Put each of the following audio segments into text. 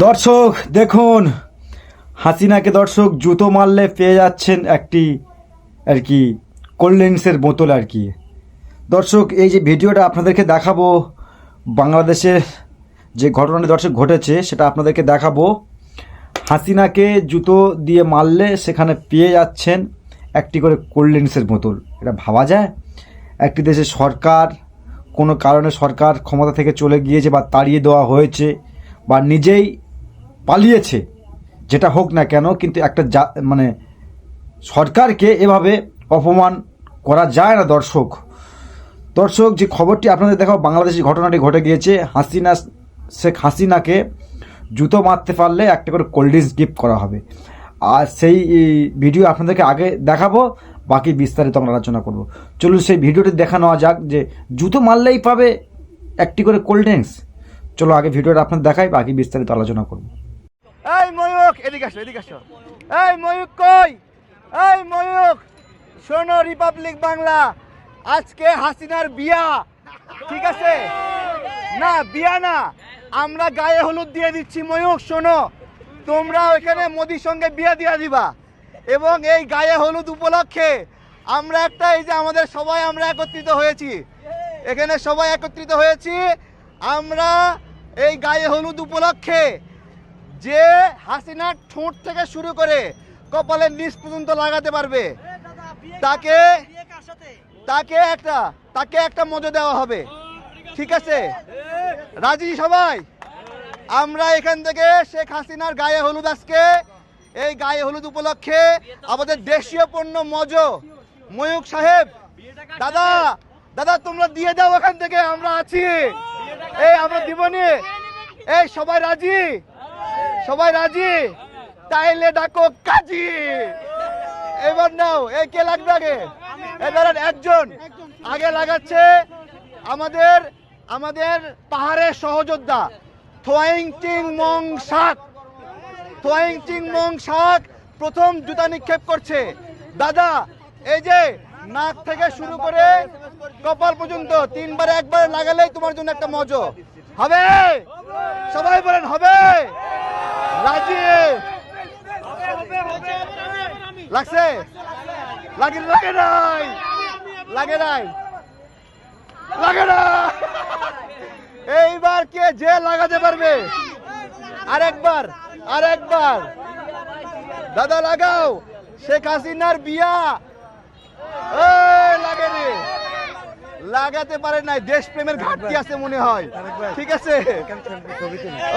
দর্শক, দেখুন, হাসিনাকে দর্শক জুতো মারলে পেয়ে যাচ্ছেন একটি, আর কি, কোল্ড ড্রিঙ্কসের বোতল আর কি। দর্শক, এই যে ভিডিওটা আপনাদেরকে দেখাবো, বাংলাদেশের যে ঘটনাটি দর্শক ঘটেছে, সেটা আপনাদেরকে দেখাবো। হাসিনাকে জুতো দিয়ে মারলে সেখানে পেয়ে যাচ্ছেন একটি করে কোল্ড ড্রিঙ্কসের বোতল। এটা ভাবা যায়? একটি দেশে সরকার, কোনো কারণে সরকার ক্ষমতা থেকে চলে গিয়েছে বা তাড়িয়ে দেওয়া হয়েছে, বা নিজেই পালিয়েছে, যেটা হোক না কেন, কিন্তু একটা জা মানে সরকারকে এভাবে অপমান করা যায় না, দর্শক। দর্শক, যে খবরটি আপনাদের দেখাও বাংলাদেশি ঘটনাটি ঘটে গিয়েছে, হাসিনা, শেখ হাসিনাকে জুতো মারতে পারলে একটা করে কোল্ড ড্রিঙ্কস গিফট করা হবে। আর সেই ভিডিও আপনাদেরকে আগে দেখাবো, বাকি বিস্তারিত আমরা আলোচনা করব। চলুন সেই ভিডিওটি দেখা নেওয়া যাক, যে জুতো মারলেই পাবে একটি করে কোল্ড ড্রিঙ্কস চলো আগে ভিডিওটা আপনাদের দেখাই, বাকি বিস্তারিত আলোচনা করব। ময়ূক এদিকে আসো এদিকে আসো। এই ময়ূক কই? এই ময়ূক শোনো রিপাবলিক বাংলা, আজকে হাসিনার বিয়া, ঠিক আছে? না, বিয়া না, আমরা গায়ে হলুদ দিয়ে দিচ্ছি ময়ূক শোনো। তোমরা ওইখানে মোদির সঙ্গে বিয়া দিয়ে দিবা। এবং এই গায়ে হলুদ উপলক্ষে আমরা একটা, এই যে আমাদের সবাই আমরা একত্রিত হয়েছি। এখানে সবাই একত্রিত হয়েছি। আমরা এই গায়ে হলুদ উপলক্ষে যে হাসিনার ঠোঁট থেকে শুরু করে কপালের নিচ পর্যন্ত লাগাতে পারবে তাকে তাকে একটা তাকে একটা মজা দেওয়া হবে। ঠিক আছে? রাজি সবাই? আমরা এখান থেকে শেখ হাসিনার গায়ে হলুদ আজকে। এই গায়ে হলুদ উপলক্ষে আমাদের দেশীয় পণ্য মজ ময়ূক সাহেব। দাদা দাদা তোমরা দিয়ে দাও এখান থেকে আমরা আছি। এই আমরা দিবনি এই সবাই রাজি? সবাই রাজি? তাইলে ডাকো কাজী। এবার নাও এই কে লাগবে আগে? এবার একজন। আগে লাগাচ্ছে আমাদের আমাদের পাহাড়ের সহযোদ্ধা। থোয়াইং চিং মং শাক। থোয়াইং চিং মং শাক প্রথম জুতা নিক্ষেপ করছে। দাদা, এই যে নাক থেকে শুরু করে কপাল পর্যন্ত, তিনবার একবার লাগালেই তোমার জন্য একটা মজো। হবে? সবাই বলেন, হবে? রাজি। লাগছে? লাগে লাগে নাই। লাগে নাই। লাগে না। এইবার কে যে লাগাতে পারবে? আরেকবার আরেকবার। দাদা, লাগাও। শেখ হাসিনার বিয়া। লাগে রে লাগাতে পারে নাই দেশপ্রেমের ঘাটতি আছে মনে হয়। ঠিক আছে?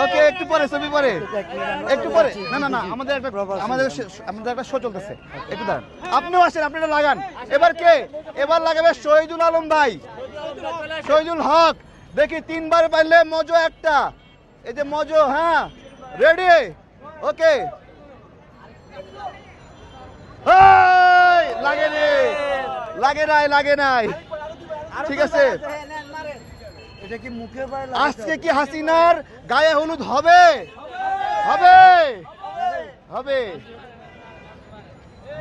ওকে একটু পরে ছবি পরে। একটু পরে। না না না আমাদের একটা আমাদের আমাদের একটা শো চলতেছে। একটু দাঁড়ান। আপনিও আসেন আপনারা লাগান। এবার কে? এবার লাগাবে শহীদুল আলম ভাই। শহীদুল হক। দেখি তিনবার পাইলে মজো একটা। এই যে মজো হ্যাঁ? Ready okay. লাগে রে লাগে নাই লাগে নাই। ঠিক আছে। এটা কি মুখে আজকে কি হাসিনার গায়ে হলুদ হবে? হবে। হবে।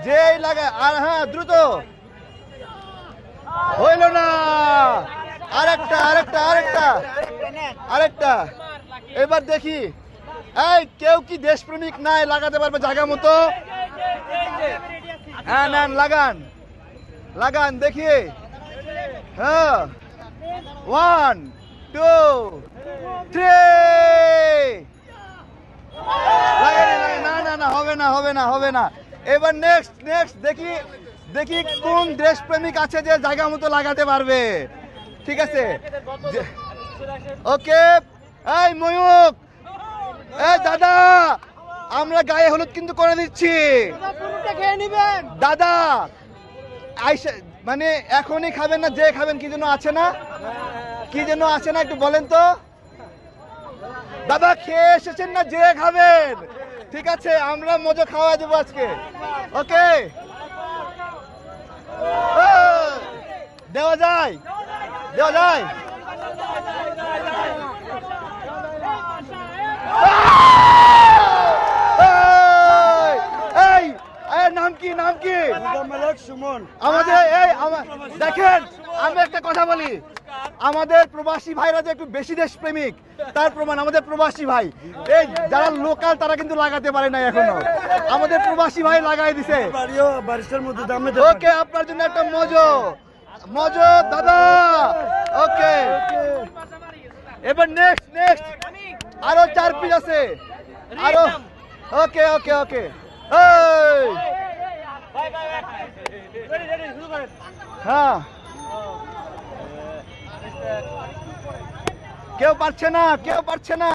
যেই লাগে আর হ্যাঁ দ্রুত। হইল না। আরেকটা আরেকটা আরেকটা। আরেকটা। এবার দেখি। এই কেউ কি দেশপ্রেমিক নাই লাগাতে পারবে জায়গা মতো? হ্যাঁ নেন লাগান। লাগান দেখি। হ্যাঁ। ওয়ান টু থ্রি না না। না হবে না হবে না হবে না। এবার নেক্সট নেক্সট দেখি দেখি কোন দেশপ্রেমিক আছে যে জায়গা মতো লাগাতে পারবে। ঠিক আছে? ওকে এই ময়ূক এই দাদা আমরা গায়ে হলুদ কিন্তু করে দিচ্ছি। দাদা আইসা মানে এখনই খাবেন না যে খাবেন কি যেন আছে না? কি যেন আছে না একটু বলেন তো। দাদা খেয়ে এসেছেন না যে খাবেন? ঠিক আছে আমরা মজা খাওয়া দেবো আজকে। ওকে? দেওয়া যায়। দেওয়া যায় এই, এই এই নাম কি নাম কি মালিক সুমন আমাদের এই দেখেন আমি একটা কথা বলি আমাদের প্রবাসী ভাইরা যে একটু বেশি দেশ প্রেমিক তার প্রমাণ আমাদের প্রবাসী ভাই এই যারা লোকাল তারা কিন্তু লাগাতে পারে না এখনও আমাদের প্রবাসী ভাই লাগাই দিছে ওকে আপনার জন্য একটা মজো মজো দাদা ওকে এবার নেক্সট নেক্সট আরও চার পিস আছে আরও ওকে ওকে ওকে এই হ্যাঁ। কেউ পারছে না কেউ পারছে না।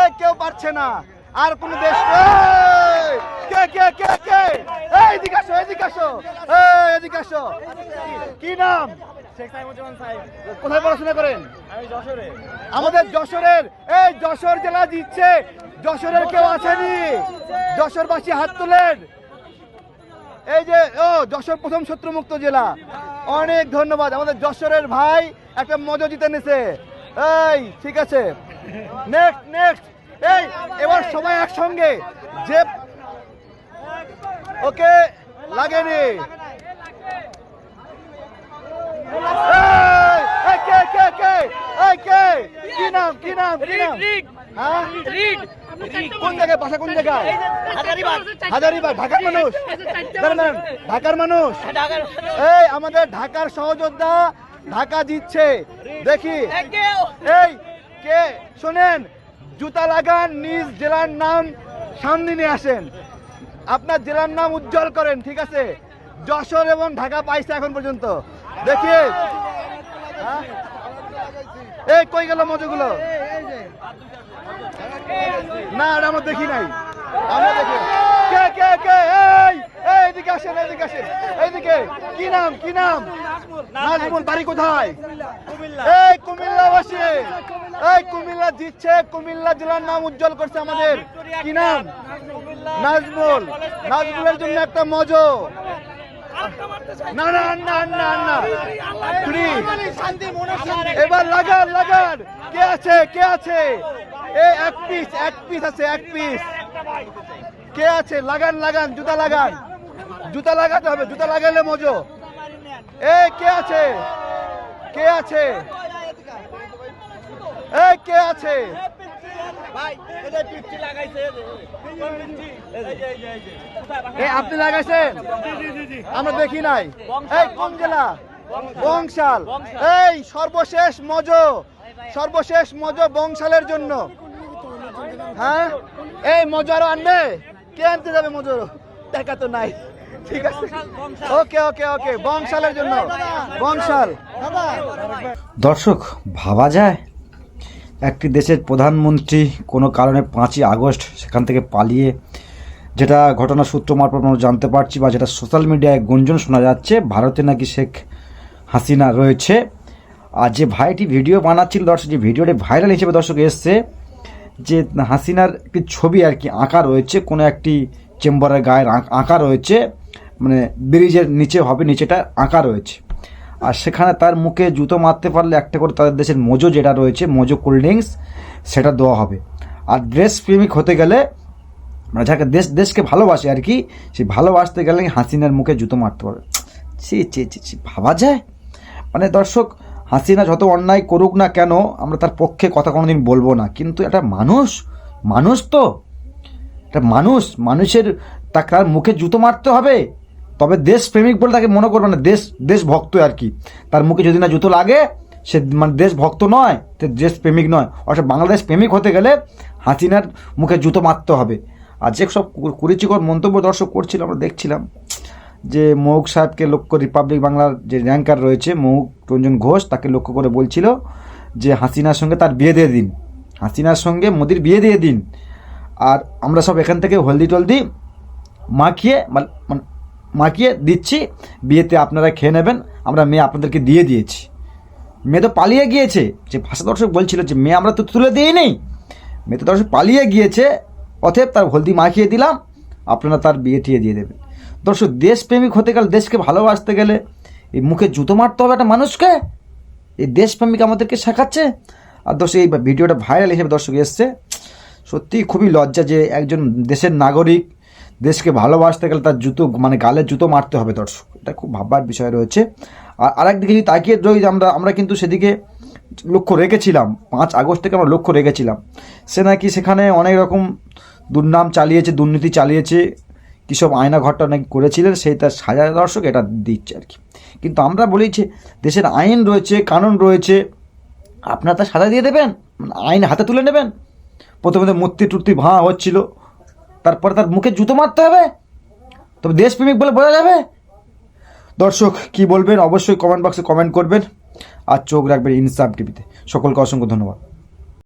এই কেউ পারছে না। আর কোন দেশ কে কে কে কে? এই এদিকে আসো এদিকে আসো। এই এদিকে আসো। কি নাম? কোথায় পড়াশোনা করেন? আমাদের যশোরের এই যশোর জেলা জিতছে। যশোরের কেউ আছেনি? যশোরবাসী হাত তোলেন। এই যে ও যশোর প্রথম শত্রুমুক্ত জেলা। অনেক ধন্যবাদ। আমাদের যশোরের ভাই একটা মজা জিতে নিছে। এই ঠিক আছে। নেক্সট নেক্সট এই এবার সবাই একসঙ্গে। যে ওকে লাগেনি। কে কে কে? এই কে? কি নাম কি নাম কি নাম? হ্যাঁ? কোন জায়গায় বাসা কোন জায়গায়? হাজারিবাগ। ঢাকার মানুষ? দাঁড়ান, ঢাকার মানুষ? এই আমাদের ঢাকার সহযোদ্ধা ঢাকা জিতছে। দেখি। এই কে? শোনেন জুতা লাগান নিজ জেলার নাম সামনে নিয়ে আসেন। আপনার জেলার নাম উজ্জ্বল করেন ঠিক আছে? যশোর এবং ঢাকা পাইছে এখন পর্যন্ত। দেখি। হ্যাঁ? এই কই গেল মজুগুলো? না আমরা দেখি নাই। এই আসেন আসেন। এইদিকে। কুমিল্লাবাসী, এই কুমিল্লা জিতছে কুমিল্লা জেলার নাম উজ্জ্বল করছে আমাদের। কি নাম? নাজমুল। নাজমুলের জন্য একটা মজো। না না না না না। ফ্রি এবার লাগান লাগান। কে আছে কে আছে? এই এক পিস এক পিস আছে এক পিস কে আছে? লাগান লাগান জুতা লাগান। জুতা লাগাতে হবে জুতা লাগালে মজো। এই কে আছে? কে আছে? এই কে আছে? আপনি লাগাইছেন? আমরা দেখি নাই। এই কোন জেলা? বংশাল। এই সর্বশেষ মজো। সর্বশেষ মজো বংশালের জন্য। হ্যাঁ? এই মজো আরও আনবে? কে আনতে যাবে মজো টাকা তো নাই। ঠিক আছে। ওকে ওকে ওকে। বংশালের জন্য। বংশাল। দর্শক ভাবা যায়? একটি দেশের প্রধানমন্ত্রী কোনো কারণে পাঁচই আগস্ট সেখান থেকে পালিয়ে যেটা ঘটনা সূত্র মারফত আমরা জানতে পারছি বা যেটা সোশ্যাল মিডিয়ায় গুঞ্জন শোনা যাচ্ছে, ভারতে নাকি শেখ হাসিনা রয়েছে। আর যে ভাইটি ভিডিও বানাচ্ছিল, দর্শক, যে ভিডিওটি ভাইরাল হিসেবে দর্শক এসছে, যে হাসিনার একটি ছবি আর কি আঁকা রয়েছে, কোনো একটি চেম্বারের গায়ের আঁক- রয়েছে মানে ব্রিজের নিচে হবে, নিচেটা আঁকা রয়েছে। আর সেখানে তার মুখে জুতো মারতে পারলে একটা করে তাদের দেশের মোজো যেটা রয়েছে, মোজো কোল্ড ড্রিঙ্কস সেটা দেওয়া হবে। আর ড্রেস প্রেমিক হতে গেলে মানে যাকে দেশ, দেশকে ভালোবাসে আর কি সেই ভালোবাসতে গেলে হাসিনার মুখে জুতো মারতে পারবে। ছি ছি ছি ছি, ভাবা যায়? মানে দর্শক, হাসিনা যত অন্যায় করুক না কেন, আমরা তার পক্ষে কথা কোনোদিন বলব না। কিন্তু এটা মানুষ মানুষ তো এটা মানুষ, মানুষের তা- তার মুখে জুতো মারতে হবে। তবে দেশ প্রেমিক বলে তাকে মনে করবে না, দেশ দেশ ভক্ত আর কি। তার মুখে যদি না জুতো লাগে, সে মানে দেশ ভক্ত নয় দেশ প্রেমিক নয়। অর্থাৎ বাংলাদেশ প্রেমিক হতে গেলে হাসিনার মুখে জুতো মারতে হবে। আর যে সব কুরুচিকর মন্তব্য দর্শক করছিল, আমরা দেখছিলাম যে মৌক সাহেবকে লক্ষ্য রিপাবলিক বাংলার যে র্যাঙ্কার রয়েছে মৌক রঞ্জন ঘোষ, তাকে লক্ষ্য করে বলছিল যে হাসিনার সঙ্গে তার বিয়ে দিয়ে দিন। হাসিনার সঙ্গে মোদির বিয়ে দিয়ে দিন। আর আমরা সব এখান থেকে হলদি টলদি মাখিয়ে মানে মাখিয়ে দিচ্ছি, বিয়েতে আপনারা খেয়ে নেবেন, আমরা মেয়ে আপনাদেরকে দিয়ে দিয়েছি। মেয়ে তো পালিয়ে গিয়েছে, যে ভাষা দর্শক বলছিল যে মেয়ে আমরা তো তুলে দিই নেই। মেয়ে তো দর্শক পালিয়ে গিয়েছে, অতএব তার হলদি মাখিয়ে দিলাম, আপনারা তার বিয়ে টিয়ে দিয়ে দেবেন। দর্শক, দেশপ্রেমিক হতে গেলে, দেশকে ভালোবাসতে গেলে এই মুখে জুতো মারতে হবে একটা মানুষকে, এই দেশপ্রেমিক আমাদেরকে শেখাচ্ছে। আর দর্শক, এই ভিডিওটা ভাইরাল হিসেবে দর্শক এসছে। সত্যিই খুবই লজ্জা যে একজন দেশের নাগরিক দেশকে ভালোবাসতে গেলে তার জুতো মানে গালে জুতো মারতে হবে দর্শক। এটা খুব ভাববার বিষয় রয়েছে। আর আরেকদিকে যদি তাকিয়ে রই আমরা আমরা কিন্তু সেদিকে লক্ষ্য রেখেছিলাম, পাঁচ আগস্ট থেকে আমরা লক্ষ্য রেখেছিলাম। সে নাকি সেখানে অনেক রকম দুর্নাম চালিয়েছে, দুর্নীতি চালিয়েছে কী সব আয়না ঘরটা নাকি করেছিলেন, সেই তার সাজা দর্শক এটা দিচ্ছে আর কি। কিন্তু আমরা বলেছি দেশের আইন রয়েছে, কানুন রয়েছে, আপনারা তা সাজা দিয়ে দেবেন মানে আইন হাতে তুলে নেবেন। প্রথমে মূর্তি টুর্তি ভাঙা হচ্ছিল তারপরে তার মুখে জুতো মারতে হবে? তবে দেশপ্রেমিক বলে বোঝা যাবে? দর্শক, কি বলবেন? অবশ্যই কমেন্ট বক্সে কমেন্ট করবেন। আর চোখ রাখবেন ইনসাফ টিভিতে সকলকে অসংখ্য ধন্যবাদ।